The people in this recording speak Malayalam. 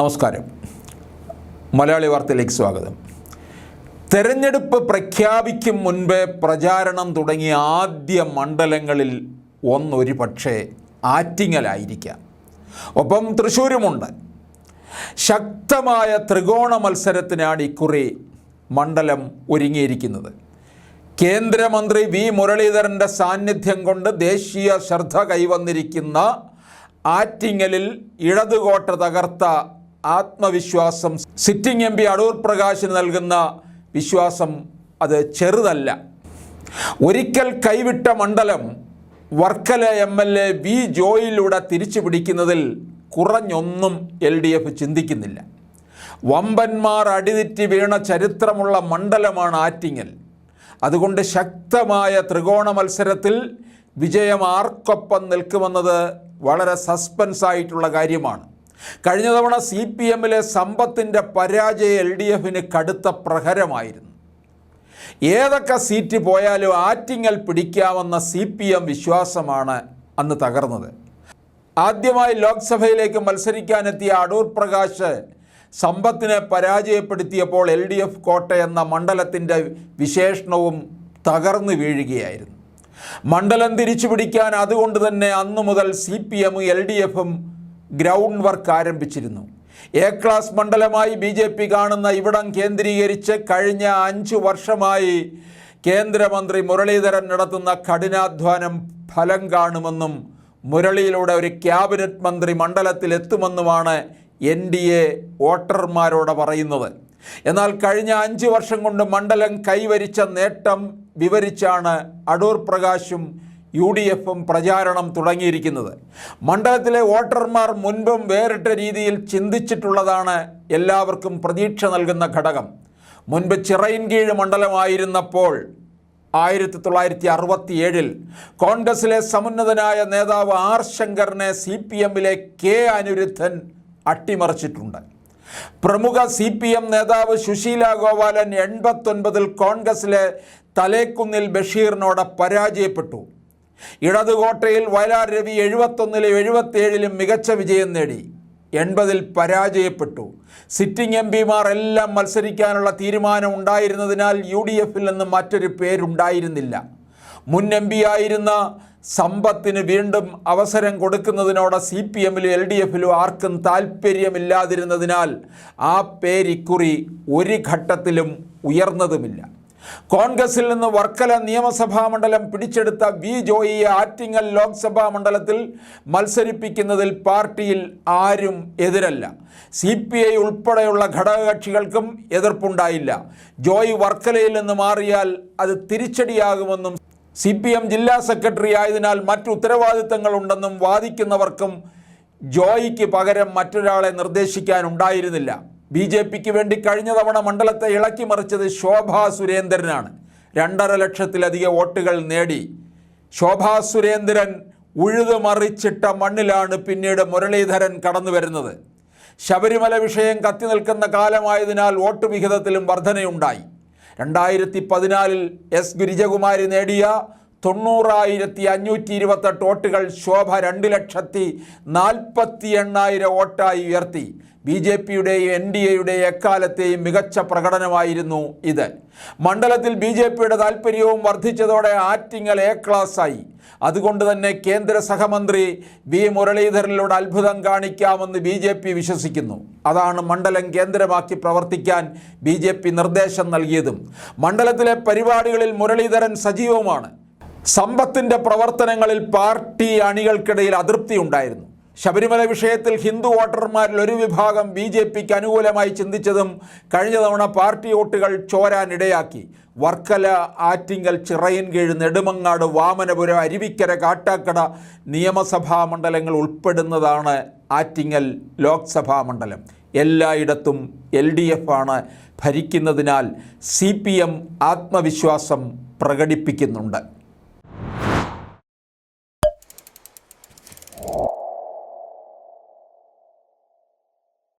നമസ്കാരം. മലയാളി വാർത്തയിലേക്ക് സ്വാഗതം. തെരഞ്ഞെടുപ്പ് പ്രഖ്യാപിക്കും മുൻപേ പ്രചാരണം തുടങ്ങിയ ആദ്യ മണ്ഡലങ്ങളിൽ ഒന്നൊരു പക്ഷേ ആറ്റിങ്ങലായിരിക്കാം. ഒപ്പം തൃശ്ശൂരുമുണ്ട് ശക്തമായ ത്രികോണ മത്സരത്തിനാണ് ഇക്കുറി മണ്ഡലം ഒരുങ്ങിയിരിക്കുന്നത്. കേന്ദ്രമന്ത്രി വി. മുരളീധരന്റെ സാന്നിധ്യം കൊണ്ട് ദേശീയ ശ്രദ്ധ കൈവന്നിരിക്കുന്ന ആറ്റിങ്ങലിൽ ഇടതുകോട്ട തകർത്ത ആത്മവിശ്വാസം. സിറ്റിംഗ് എം പി അടൂർ പ്രകാശിന് നൽകുന്ന വിശ്വാസം അത് ചെറുതല്ല. ഒരിക്കൽ കൈവിട്ട മണ്ഡലം Varkala M L A V ജോയിലൂടെ തിരിച്ചു പിടിക്കുന്നതിൽ കുറഞ്ഞൊന്നും എൽ ഡി എഫ് ചിന്തിക്കുന്നില്ല. വമ്പന്മാർ അടിതെറ്റി വീണ ചരിത്രമുള്ള മണ്ഡലമാണ് ആറ്റിങ്ങൽ. അതുകൊണ്ട് ശക്തമായ ത്രികോണ മത്സരത്തിൽ വിജയം ആർക്കൊപ്പം നിൽക്കുമെന്നത് വളരെ സസ്പെൻസായിട്ടുള്ള കാര്യമാണ്. കഴിഞ്ഞ തവണ സി പി എമ്മിലെ സമ്പത്തിന്റെ പരാജയം എൽ ഡി എഫിന് കടുത്ത പ്രഹരമായിരുന്നു. ഏതൊക്കെ സീറ്റ് പോയാലും ആറ്റിങ്ങൽ പിടിക്കാമെന്ന സി പി എം വിശ്വാസമാണ് അന്ന് തകർന്നത്. ആദ്യമായി ലോക്സഭയിലേക്ക് മത്സരിക്കാനെത്തിയ അടൂർ പ്രകാശ് സമ്പത്തിനെ പരാജയപ്പെടുത്തിയപ്പോൾ എൽ ഡി എഫ് കോട്ട എന്ന മണ്ഡലത്തിന്റെ വിശേഷണവും തകർന്നു വീഴുകയായിരുന്നു. മണ്ഡലം തിരിച്ചു പിടിക്കാൻ അതുകൊണ്ട് തന്നെ അന്നു മുതൽ സി പി എമ്മും എൽ ഡി എഫും ഗ്രൗണ്ട് വർക്ക് ആരംഭിച്ചിരുന്നു. എ ക്ലാസ് മണ്ഡലമായി ബി ജെ പി കാണുന്ന ഇവിടം കേന്ദ്രീകരിച്ച് കഴിഞ്ഞ അഞ്ച് വർഷമായി കേന്ദ്രമന്ത്രി മുരളീധരൻ നടത്തുന്ന കഠിനാധ്വാനം ഫലം കാണുമെന്നും മുരളിയിലൂടെ ഒരു ക്യാബിനറ്റ് മന്ത്രി മണ്ഡലത്തിൽ എത്തുമെന്നുമാണ് എൻ ഡി എ വോട്ടർമാരോട് പറയുന്നത്. എന്നാൽ കഴിഞ്ഞ അഞ്ച് വർഷം കൊണ്ട് മണ്ഡലം കൈവരിച്ച നേട്ടം വിവരിച്ചാണ് അടൂർ പ്രകാശും യു ഡി എഫും പ്രചാരണം തുടങ്ങിയിരിക്കുന്നത്. മണ്ഡലത്തിലെ വോട്ടർമാർ മുൻപും വേറിട്ട രീതിയിൽ ചിന്തിച്ചിട്ടുള്ളതാണ് എല്ലാവർക്കും പ്രതീക്ഷ നൽകുന്ന ഘടകം. മുൻപ് ചിറയിൻകീഴ് മണ്ഡലമായിരുന്നപ്പോൾ ആയിരത്തി തൊള്ളായിരത്തി അറുപത്തി ഏഴിൽ കോൺഗ്രസിലെ സമുന്നതനായ നേതാവ് ആർ ശങ്കറിനെ സി പി എമ്മിലെ കെ അനിരുദ്ധൻ അട്ടിമറിച്ചിട്ടുണ്ട്. പ്രമുഖ സി പി എം നേതാവ് സുശീല ഗോപാലൻ എൺപത്തൊൻപതിൽ കോൺഗ്രസിലെ തലേക്കുന്നിൽ ബഷീറിനോട് പരാജയപ്പെട്ടു. ഇടതുകോട്ടയിൽ വയലാർ രവി എഴുപത്തൊന്നിലും എഴുപത്തിയേഴിലും മികച്ച വിജയം നേടി. എൺപതിൽ പരാജയപ്പെട്ടു. സിറ്റിംഗ് എം പിമാർ എല്ലാം മത്സരിക്കാനുള്ള തീരുമാനം ഉണ്ടായിരുന്നതിനാൽ യു ഡി എഫിൽ നിന്ന് മറ്റൊരു പേരുണ്ടായിരുന്നില്ല. മുൻ എം പി ആയിരുന്ന സമ്പത്തിന് വീണ്ടും അവസരം കൊടുക്കുന്നതിനോട് സി പി എമ്മിലും എൽ ഡി എഫിലും ആർക്കും താല്പര്യമില്ലാതിരുന്നതിനാൽ ആ പേരിക്കുറി ഒരു ഘട്ടത്തിലും ഉയർന്നതുമില്ല. കോൺഗ്രസിൽ നിന്ന് വർക്കല നിയമസഭാ മണ്ഡലം പിടിച്ചെടുത്ത വി ജോയിയെ ആറ്റിങ്ങൽ ലോക്സഭാ മണ്ഡലത്തിൽ മത്സരിപ്പിക്കുന്നതിൽ പാർട്ടിയിൽ ആരും എതിരല്ല. സി പി ഐ ഉൾപ്പെടെയുള്ള ഘടകകക്ഷികൾക്കും എതിർപ്പുണ്ടായില്ല. ജോയി വർക്കലയിൽ നിന്ന് മാറിയാൽ അത് തിരിച്ചടിയാകുമെന്നും സി പി എം ജില്ലാ സെക്രട്ടറി ആയതിനാൽ മറ്റു ഉത്തരവാദിത്തങ്ങളുണ്ടെന്നും വാദിക്കുന്നവർക്കും ജോയിക്ക് പകരം മറ്റൊരാളെ നിർദ്ദേശിക്കാനുണ്ടായിരുന്നില്ല ബി ജെ പിക്ക് വേണ്ടി കഴിഞ്ഞ തവണ മണ്ഡലത്തെ ഇളക്കി മറിച്ചത് ശോഭാ സുരേന്ദ്രനാണ്. രണ്ടര ലക്ഷത്തിലധികം വോട്ടുകൾ നേടി. ശോഭാ സുരേന്ദ്രൻ ഉഴുതു മറിച്ചിട്ട മണ്ണിലാണ് പിന്നീട് മുരളീധരൻ കടന്നു വരുന്നത്. ശബരിമല വിഷയം കത്തി നിൽക്കുന്ന കാലമായതിനാൽ വോട്ട് വിഹിതത്തിലും വർധനയുണ്ടായി. രണ്ടായിരത്തി പതിനാലിൽ എസ് ഗിരിജകുമാരി നേടിയ തൊണ്ണൂറായിരത്തി അഞ്ഞൂറ്റി ഇരുപത്തെട്ട് വോട്ടുകൾ ശോഭ രണ്ട് ലക്ഷത്തി നാൽപ്പത്തി എണ്ണായിരം വോട്ടായി ഉയർത്തി. ബി ജെ പിയുടെയും എൻ ഡി എയുടെയും എക്കാലത്തെയും മികച്ച പ്രകടനമായിരുന്നു ഇത്. മണ്ഡലത്തിൽ ബി ജെ പിയുടെ താൽപ്പര്യവും വർദ്ധിച്ചതോടെ ആറ്റിങ്ങൽ എ ക്ലാസ്സായി അതുകൊണ്ട് തന്നെ കേന്ദ്ര സഹമന്ത്രി വി മുരളീധരനിലൂടെ അത്ഭുതം കാണിക്കാമെന്ന് ബി ജെ പി വിശ്വസിക്കുന്നു. അതാണ് മണ്ഡലം കേന്ദ്രമാക്കി പ്രവർത്തിക്കാൻ ബി ജെ പി നിർദ്ദേശം നൽകിയതും. മണ്ഡലത്തിലെ പരിപാടികളിൽ മുരളീധരൻ സജീവമാണ്. സമ്പത്തിന്റെ പ്രവർത്തനങ്ങളിൽ പാർട്ടി അണികൾക്കിടയിൽ അതൃപ്തി ഉണ്ടായിരുന്നു. ശബരിമല വിഷയത്തിൽ ഹിന്ദു വോട്ടർമാരിൽ ഒരു വിഭാഗം ബി ജെ പിക്ക് അനുകൂലമായി ചിന്തിച്ചതും കഴിഞ്ഞ തവണ പാർട്ടി വോട്ടുകൾ ചോരാനിടയാക്കി വർക്കല ആറ്റിങ്ങൽ ചിറയൻകീഴ് നെടുമങ്ങാട് വാമനപുരം അരുവിക്കര കാട്ടാക്കട നിയമസഭാ മണ്ഡലങ്ങൾ ഉൾപ്പെടുന്നതാണ് ആറ്റിങ്ങൽ ലോക്സഭാ മണ്ഡലം. എല്ലായിടത്തും എൽ ഡി എഫ് ആണ് ഭരിക്കുന്നതിനാൽ സി പി എം ആത്മവിശ്വാസം പ്രകടിപ്പിക്കുന്നുണ്ട്.